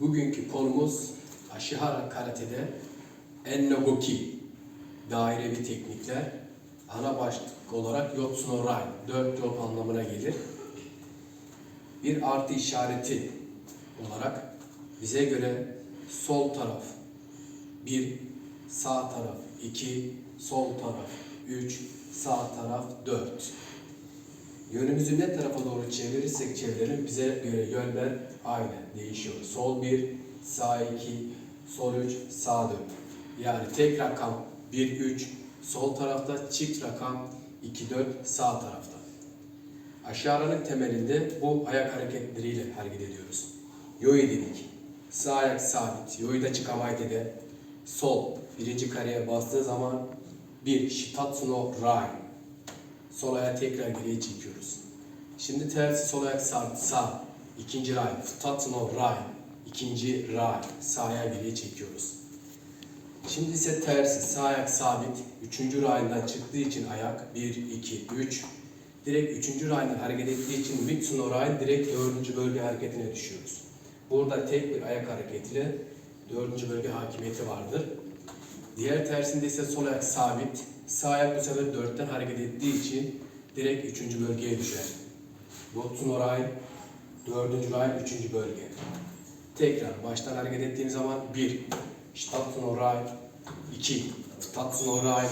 Bugünkü konumuz Ashihara Karate'de Ennogoki dairevi teknikler ana başlık olarak Yotsuno Rai dört yol anlamına gelir. Bir artı işareti olarak bize göre sol taraf bir, sağ taraf iki, sol taraf üç, sağ taraf dört. Yönümüzü ne tarafa doğru çevirirsek çevirelim bize göre yönler aynı değişiyor. Sol 1, sağ 2, sol 3, sağ 4. Yani tek rakam 1, 3, sol tarafta çift rakam 2, 4 sağ tarafta. Aşağının temelinde bu ayak hareketleriyle hareket ediyoruz. Yoi dedik. Sağ ayak sabit. Yoi da çıkamaydede. Sol birinci kareye bastığı zaman bir shitatsu no rai. Sol ayağı tekrar geriye çekiyoruz. Şimdi tersi sol ayak sabit sağ. İkinci ray. Futatsu no rai. İkinci ray. Sağ ayağı geriye çekiyoruz. Şimdi ise tersi sağ ayak sabit. Üçüncü rayından çıktığı için ayak 1, 2, 3. Direkt üçüncü rayından hareket ettiği için Mitsuno ray direkt dördüncü bölge hareketine düşüyoruz. Burada tek bir ayak hareketiyle dördüncü bölge hakimiyeti vardır. Diğer tersinde ise sol ayak sabit. Sağ ayak bu sefer dörtten hareket ettiği için direkt üçüncü bölgeye düşer. Yotsuno ray, dördüncü ray, üçüncü bölge. Tekrar baştan hareket ettiğim zaman bir, Shitatsuno ray, iki, Futatsuno ray,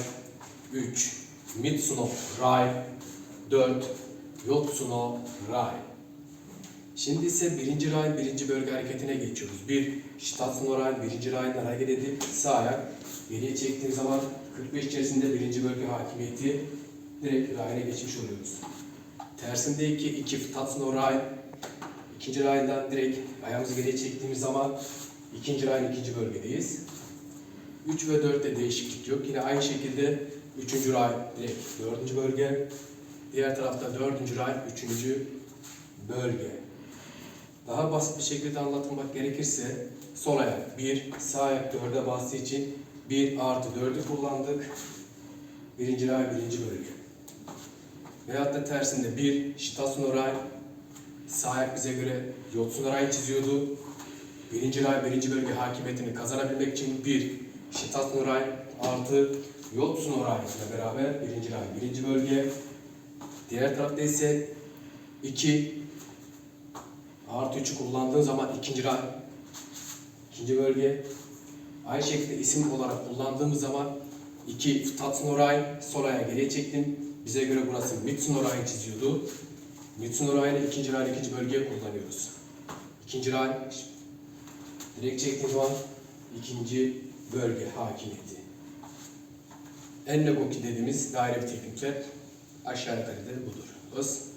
üç, Mitsuno ray, dört, Yotsuno ray. Şimdi ise birinci ray, birinci bölge hareketine geçiyoruz. Bir, Shitatsuno ray, birinci rayından hareket edip sağ ayak geriye çektiğim zaman 45 içerisinde birinci bölge hakimiyeti direkt rayına geçmiş oluyoruz. Tersinde iki, iki Futatsuno ray, ikinci rayından direkt ayağımızı geriye çektiğimiz zaman ikinci rayın ikinci bölgedeyiz. 3 ve 4'te değişiklik yok. Yine aynı şekilde 3. ray direkt 4. bölge. Diğer tarafta 4. ray 3. bölge. Daha basit bir şekilde anlatmak gerekirse sol ayak 1, sağ ayak 4'e bastığı için 1 artı 4'ü kullandık. Birinci ray birinci bölge. Veyahut da tersinde 1 Shitatsuno ray sağ ayak bize göre Yotsuno ray çiziyordu. Birinci ray birinci bölge hakimiyetini kazanabilmek için 1 Shitatsuno ray artı Yotsuno ray ile beraber birinci ray birinci bölge. Diğer tarafta ise 2 artı 3'ü kullandığın zaman ikinci ray ikinci bölge. Aynı şekilde isim olarak kullandığımız zaman 2 Futatsuno ray sol ayağı geriye çektim. Bize göre burası Mitsuno ray çiziyordu. Mitsuno ray ile ikinci ray ikinci bölgeye kullanıyoruz. İkinci ray direkt çektiğim zaman ikinci bölge hakimiyeti. Ennegoki dediğimiz daire bir teknikler aşağı yukarıda budur. Öz